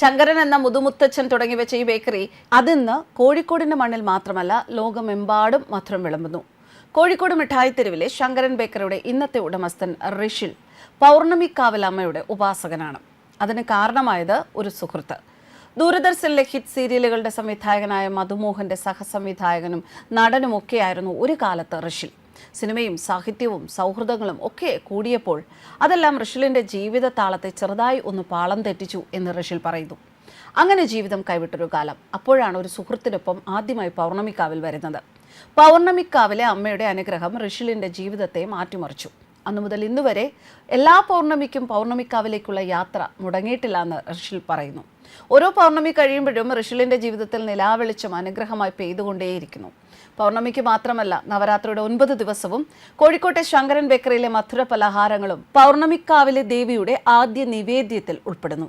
ശങ്കരൻ എന്ന മുതുമുത്തച്ഛൻ തുടങ്ങി വെച്ച ഈ ബേക്കറി അതിന്ന് കോഴിക്കോടിന്റെ മണ്ണിൽ മാത്രമല്ല ലോകമെമ്പാടും മധുരം വിളമ്പുന്നു. കോഴിക്കോട് മിഠായി തെരുവിലെ ശങ്കരൻ ബേക്കറിയുടെ ഇന്നത്തെ ഉടമസ്ഥൻ റിഷിൽ പൗർണമി കാവലമ്മയുടെ ഉപാസകനാണ്. അതിന് കാരണമായത് ഒരു സുഹൃത്ത്. ദൂരദർശനിലെ ഹിറ്റ് സീരിയലുകളുടെ സംവിധായകനായ മധുമോഹന്റെ സഹസംവിധായകനും നടനുമൊക്കെയായിരുന്നു ഒരു കാലത്ത് ഋഷിൽ. സിനിമയും സാഹിത്യവും സൗഹൃദങ്ങളും ഒക്കെ കൂടിയപ്പോൾ അതെല്ലാം ഋഷിലിന്റെ ജീവിത താളത്തെ ചെറുതായി ഒന്ന് പാളം തെറ്റിച്ചു എന്ന് ഋഷിൽ പറയുന്നു. അങ്ങനെ ജീവിതം കൈവിട്ടൊരു കാലം. അപ്പോഴാണ് ഒരു സുഹൃത്തിനൊപ്പം ആദ്യമായി പൗർണമിക്കാവിൽ വരുന്നത്. പൗർണമിക്കാവിലെ അമ്മയുടെ അനുഗ്രഹം ഋഷിലിന്റെ ജീവിതത്തെ മാറ്റിമറിച്ചു. അന്നു മുതൽ ഇന്നുവരെ എല്ലാ പൗർണമിക്കും പൗർണമിക്കാവിലേക്കുള്ള യാത്ര മുടങ്ങിയിട്ടില്ല എന്ന് ഋഷിൽ പറയുന്നു. ഓരോ പൗർണമി കഴിയുമ്പോഴും ഋഷിലിന്റെ ജീവിതത്തിൽ നിലാവെളിച്ചം അനുഗ്രഹമായി പെയ്തുകൊണ്ടേയിരിക്കുന്നു. പൗർണമിക്ക് മാത്രമല്ല നവരാത്രിയുടെ ഒൻപത് ദിവസവും കോഴിക്കോട്ടെ ശങ്കരൻ ബേക്കറിയിലെ മധുര പലഹാരങ്ങളും പൗർണമിക്കാവിലെ ദേവിയുടെ ആദ്യ നിവേദ്യത്തിൽ ഉൾപ്പെടുന്നു.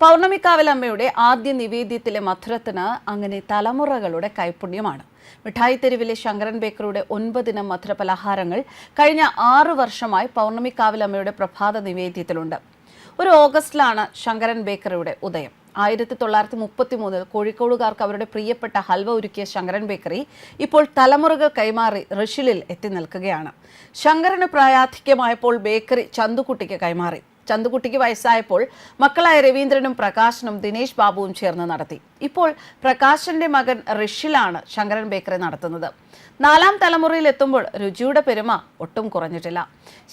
പൗർണമിക്കാവിലമ്മയുടെ ആദ്യ നിവേദ്യത്തിലെ മധുരത്തിന് അങ്ങനെ തലമുറകളുടെ കൈപുണ്യമാണ്. മിഠായി തെരുവിലെ ശങ്കരൻ ബേക്കറിയുടെ ഒൻപതിന് മധുര പലഹാരങ്ങൾ കഴിഞ്ഞ ആറു വർഷമായി പൗർണമിക്കാവിലമ്മയുടെ പ്രഭാത നിവേദ്യത്തിലുണ്ട്. ഒരു ഓഗസ്റ്റിലാണ് ശങ്കരൻ ബേക്കറിയുടെ ഉദയം. ആയിരത്തി തൊള്ളായിരത്തി മുപ്പത്തി മൂന്നിൽ കോഴിക്കോടുകാർക്ക് അവരുടെ പ്രിയപ്പെട്ട ഹൽവ ഒരുക്കിയ ശങ്കരൻ ബേക്കറി ഇപ്പോൾ തലമുറകൾ കൈമാറി റഷിലിൽ എത്തി നിൽക്കുകയാണ്. ശങ്കരന് പ്രായാധിക്യമായപ്പോൾ ബേക്കറി ചന്തുകുട്ടിക്ക് കൈമാറി. ചന്തുകുട്ടിക്ക് വയസ്സായപ്പോൾ മക്കളായ രവീന്ദ്രനും പ്രകാശനും ദിനേശ് ബാബുവും ചേർന്ന് നടത്തി. ഇപ്പോൾ പ്രകാശന്റെ മകൻ ഋഷിലാണ് ശങ്കരൻ ബേക്കറി നടത്തുന്നത്. നാലാം തലമുറയിൽ എത്തുമ്പോൾ രുചിയുടെ പെരുമ ഒട്ടും കുറഞ്ഞിട്ടില്ല.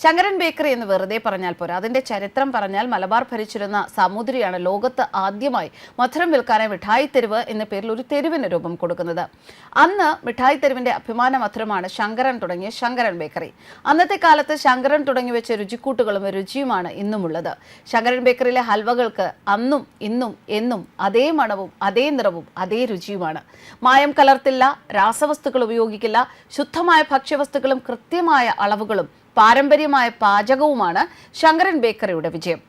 ശങ്കരൻ ബേക്കറി എന്ന് വെറുതെ പറഞ്ഞാൽ പോരാ. അതിന്റെ ചരിത്രം പറഞ്ഞാൽ മലബാർ ഭരിച്ചിരുന്ന സാമൂതിരിയാണ് ലോകത്ത് ആദ്യമായി മധുരം വിൽക്കാനായി മിഠായി തെരുവ് എന്ന പേരിൽ ഒരു തെരുവിന് രൂപം കൊടുക്കുന്നത്. അന്ന് മിഠായി തെരുവിന്റെ അഭിമാന മധുരമാണ് ശങ്കരൻ തുടങ്ങിയ ശങ്കരൻ ബേക്കറി. അന്നത്തെ കാലത്ത് ശങ്കരൻ തുടങ്ങി വെച്ച രുചിക്കൂട്ടുകളും രുചിയുമാണ് ഇന്നുമുള്ളത്. ശങ്കരൻ ബേക്കറിയിലെ ഹൽവകൾക്ക് അന്നും ഇന്നും എന്നും അതേ മണവും അതേ നിറവും അതേ രുചിയുമാണ്. മായം കലർത്തില്ല രാസവസ്തുക്കൾ ഉപയോഗിക്കില്ല ശുദ്ധമായ ഭക്ഷ്യവസ്തുക്കളും കൃത്യമായ അളവുകളും പാരമ്പര്യമായ പാചകവുമാണ് ശങ്കരൻ ബേക്കറിയുടെ വിജയം.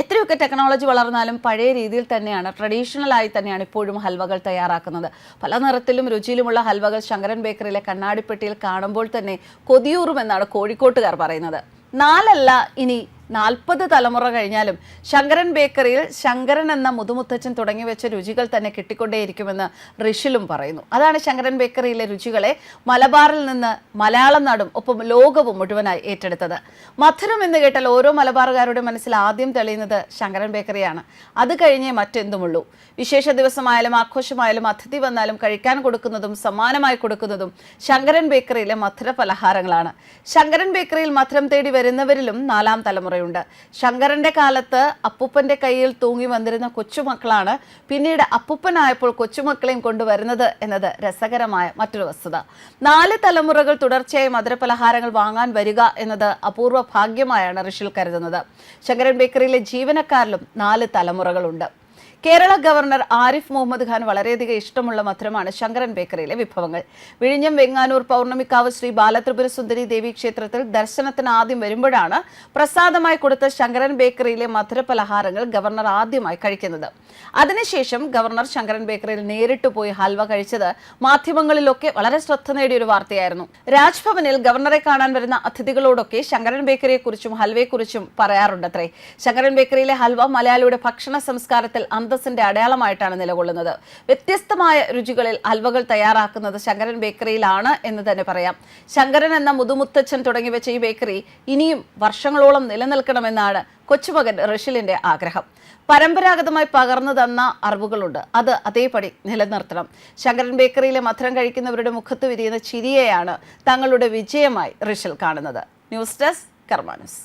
എത്രയൊക്കെ ടെക്നോളജി വളർന്നാലും പഴയ രീതിയിൽ തന്നെയാണ് ട്രഡീഷണൽ ആയി തന്നെയാണ് ഇപ്പോഴും ഹൽവകൾ തയ്യാറാക്കുന്നത്. പല നിറത്തിലും രുചിയിലുമുള്ള ഹൽവകൾ ശങ്കരൻ ബേക്കറിയിലെ കണ്ണാടിപ്പെട്ടിയിൽ കാണുമ്പോൾ തന്നെ കൊതിയൂറുമെന്നാണ് കോഴിക്കോട്ടുകാർ പറയുന്നത്. നാലല്ല ഇനി നാൽപ്പത് തലമുറ കഴിഞ്ഞാലും ശങ്കരൻ ബേക്കറിയിൽ ശങ്കരൻ എന്ന മുതുമുത്തച്ഛൻ തുടങ്ങി വെച്ച രുചികൾ തന്നെ കിട്ടിക്കൊണ്ടേയിരിക്കുമെന്ന് ഋഷിലും പറയുന്നു. അതാണ് ശങ്കരൻ ബേക്കറിയിലെ രുചികളെ മലബാറിൽ നിന്ന് മലയാളം നാടും ഒപ്പം ലോകവും മുഴുവനായി ഏറ്റെടുത്തത്. മധുരം എന്ന് കേട്ടാൽ ഓരോ മലബാറുകാരുടെ മനസ്സിൽ ആദ്യം തെളിയുന്നത് ശങ്കരൻ ബേക്കറിയാണ്. അത് കഴിഞ്ഞേ മറ്റെന്തുമുള്ളൂ. വിശേഷ ദിവസമായാലും ആഘോഷമായാലും അതിഥി വന്നാലും കഴിക്കാൻ കൊടുക്കുന്നതും സമ്മാനമായി കൊടുക്കുന്നതും ശങ്കരൻ ബേക്കറിയിലെ മധുര പലഹാരങ്ങളാണ് ശങ്കരൻ ബേക്കറിയിൽ മധുരം തേടി വരുന്നവരിലും നാലാം തലമുറ ഉണ്ട് ശങ്കരന്റെ കാലത്ത് അപ്പൂപ്പന്റെ കയ്യിൽ തൂങ്ങി വന്നിരുന്ന കൊച്ചുമക്കളാണ് പിന്നീട് അപ്പൂപ്പനായപ്പോൾ കൊച്ചുമക്കളെയും കൊണ്ടുവരുന്നത് എന്നത് രസകരമായ മറ്റൊരു വസ്തുത. നാല് തലമുറകൾ തുടർച്ചയായി മധുരപലഹാരങ്ങൾ വാങ്ങാൻ വരിക എന്നത് അപൂർവ ഭാഗ്യമായാണ് ഋഷിൽ കരുതുന്നത്. ശങ്കരൻ ബേക്കറിയിലെ ജീവനക്കാരിലും നാല് തലമുറകളുണ്ട്. കേരള ഗവർണർ ആരിഫ് മുഹമ്മദ് ഖാൻ വളരെയധികം ഇഷ്ടമുള്ള മധുരമാണ് ശങ്കരൻ ബേക്കറിയിലെ വിഭവങ്ങൾ. വിഴിഞ്ഞം വെങ്ങാനൂർ പൗർണമിക്കാവ് ശ്രീ ബാലത്രിപുര സുന്ദരി ദേവി ക്ഷേത്രത്തിൽ ദർശനത്തിന് ആദ്യം വരുമ്പോഴാണ് പ്രസാദമായി കൊടുത്ത ശങ്കരൻ ബേക്കറിയിലെ മധുര പലഹാരങ്ങൾ ഗവർണർ ആദ്യമായി കഴിക്കുന്നത്. അതിനുശേഷം ഗവർണർ ശങ്കരൻ ബേക്കറിയിൽ നേരിട്ട് പോയി ഹൽവ കഴിച്ചത് മാധ്യമങ്ങളിലൊക്കെ വളരെ ശ്രദ്ധ നേടിയ ഒരു വാർത്തയായിരുന്നു. രാജ്ഭവനിൽ ഗവർണറെ കാണാൻ വരുന്ന അതിഥികളോടൊക്കെ ശങ്കരൻ ബേക്കറിയെക്കുറിച്ചും ഹൽവയെക്കുറിച്ചും പറയാറുണ്ടത്രേ. ശങ്കരൻ ബേക്കറിയിലെ ഹൽവ മലയാളിയുടെ ഭക്ഷണ സംസ്കാരത്തിൽ അന്തസ്സിന്റെ അടയാളമായിട്ടാണ് നിലകൊള്ളുന്നത്. വ്യത്യസ്തമായ രുചികളിൽ അൽവകൾ തയ്യാറാക്കുന്നത് ശങ്കരൻ ബേക്കറിയിലാണ് എന്ന് തന്നെ പറയാം. ശങ്കരൻ എന്ന മുതുമുത്തച്ഛൻ തുടങ്ങി വെച്ച ഈ ബേക്കറി ഇനിയും വർഷങ്ങളോളം നിലനിൽക്കണമെന്നാണ് കൊച്ചുമകൻ റഷിലിന്റെ ആഗ്രഹം. പരമ്പരാഗതമായി പകർന്നു തന്ന അറിവുകളുണ്ട്. അത് അതേപടി നിലനിർത്തണം. ശങ്കരൻ ബേക്കറിയിലെ മധുരം കഴിക്കുന്നവരുടെ മുഖത്ത് വിരിയുന്ന ചിരിയെയാണ് തങ്ങളുടെ വിജയമായി റഷിൽ കാണുന്നത്. News desk കർമാനസ്.